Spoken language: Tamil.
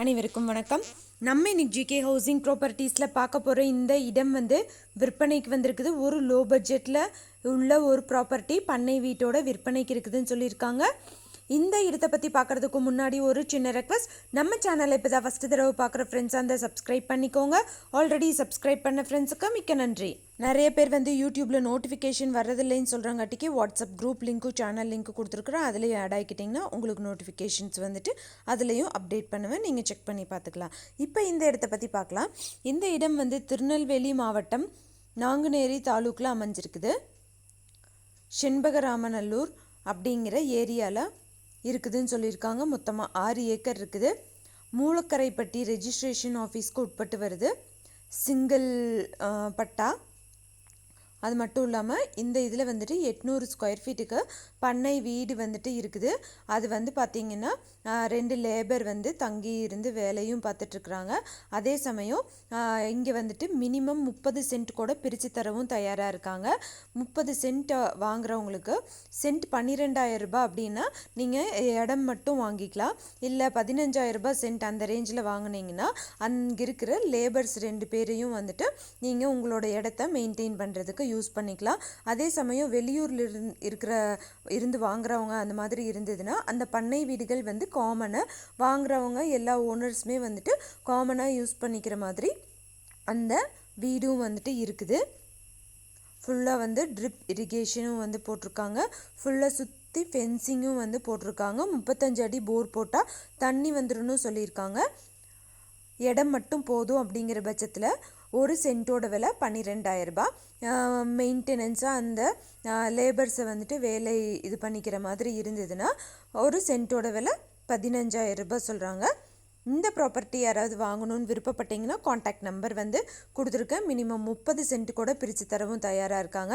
அனைவருக்கும் வணக்கம். நம்ம இன்னைக்கு ஜிகே ஹவுசிங் ப்ராப்பர்ட்டிஸில் பார்க்க போகிற இந்த இடம் வந்து விற்பனைக்கு வந்திருக்குது. ஒரு லோ பட்ஜெட்டில் உள்ள ஒரு ப்ராப்பர்ட்டி பண்ணை வீட்டோட விற்பனைக்கு இருக்குதுன்னு சொல்லியிருக்காங்க. இந்த இடத்தை பற்றி பார்க்குறதுக்கு முன்னாடி ஒரு சின்ன ரெக்வஸ்ட் நம்ம சேனலை இப்போ தான் ஃபஸ்ட்டு தடவை பார்க்குற ஃப்ரெண்ட்ஸ் அந்த சப்ஸ்கிரைப் பண்ணிக்கோங்க. ஆல்ரெடி சப்ஸ்கிரைப் பண்ண ஃப்ரெண்ட்ஸுக்கு மிக்க நன்றி. நிறைய பேர் வந்து யூடியூப்பில் நோட்டிஃபிகேஷன் வரதில்லைன்னு சொல்கிறாங்காட்டிக்கு வாட்ஸ்அப் குரூப் லிங்க்கும் சேனல் லிங்க்கு கொடுத்துருக்குறோம். அதுலேயும் ஆட் ஆகிக்கிட்டிங்கன்னா உங்களுக்கு நோட்டிஃபிகேஷன்ஸ் வந்துட்டு அதுலேயும் அப்டேட் பண்ணுவேன் நீங்கள் செக் பண்ணி பார்த்துக்கலாம். இப்போ இந்த இடத்த பற்றி பார்க்கலாம். இந்த இடம் வந்து திருநெல்வேலி மாவட்டம் நாங்குநேரி தாலூக்கில் அமைஞ்சிருக்குது. செண்பகராமநல்லூர் அப்படிங்கிற ஏரியாவில் இருக்குதுன்னு சொல்லியிருக்காங்க. மொத்தமாக ஆறு ஏக்கர் இருக்குது. மூலக்கரைப்பட்டி ரெஜிஸ்ட்ரேஷன் ஆஃபீஸ்க்கு உட்பட்டு வருது. சிங்கிள் பட்டா அது மட்டும் இல்லாமல் இந்த இதில் வந்துட்டு எட்நூறு ஸ்கொயர் ஃபீட்டுக்கு பண்ணை வீடு வந்துட்டு இருக்குது. அது வந்து பார்த்திங்கன்னா ரெண்டு லேபர் வந்து தங்கி இருந்து வேலையும் பார்த்துட்ருக்குறாங்க அதே சமயம் இங்கே வந்துட்டு மினிமம் முப்பது சென்ட் கூட பிரித்து தரவும் தயாராக இருக்காங்க. முப்பது சென்ட் வாங்குறவங்களுக்கு சென்ட் பன்னிரெண்டாயிரம் ரூபாய் அப்படின்னா நீங்கள் இடம் மட்டும் வாங்கிக்கலாம். இல்லை பதினஞ்சாயிரம் ரூபாய் சென்ட் அந்த ரேஞ்சில் வாங்குனீங்கன்னா அங்கே இருக்கிற லேபர்ஸ் ரெண்டு பேரையும் வந்துட்டு நீங்கள் உங்களோட இடத்த மெயின்டைன் பண்ணுறதுக்கு யூஸ் பண்ணிக்கலாம். அதே சமயம் வெளியூரில் இரு இருக்கிற இருந்து வாங்குறவங்க அந்த மாதிரி இருந்ததுன்னா அந்த பண்ணை வீடுகள் வந்து காமனாக வாங்குறவங்க எல்லா ஓனர்ஸுமே வந்துட்டு காமனாக யூஸ் பண்ணிக்கிற மாதிரி அந்த வீடும் வந்துட்டு இருக்குது. ஃபுல்லாக வந்து ட்ரிப் இரிகேஷனும் வந்து போட்டிருக்காங்க. ஃபுல்லாக சுற்றி ஃபென்சிங்கும் வந்து போட்டிருக்காங்க. முப்பத்தஞ்சு அடி போர் போட்டால் தண்ணி வந்துடும் சொல்லியிருக்காங்க. இடம் மட்டும் போதும் அப்படிங்கிற பட்சத்தில் ஒரு சென்ட்டோட விலை பன்னிரெண்டாயிரம் ரூபாய் மெயின்டெனன்ஸாக அந்த லேபர்ஸை வந்துட்டு வேலை இது பண்ணிக்கிற மாதிரி இருந்ததுன்னா ஒரு சென்ட்டோட விலை பதினஞ்சாயிரம் ரூபாய் சொல்கிறாங்க இந்த ப்ராப்பர்ட்டி யாராவது வாங்கணும்னு விருப்பப்பட்டீங்கன்னா காண்டாக்ட் நம்பர் வந்து கொடுத்துருக்கேன். மினிமம் முப்பது சென்ட் கூட பிரித்து தரவும் தயாராக இருக்காங்க.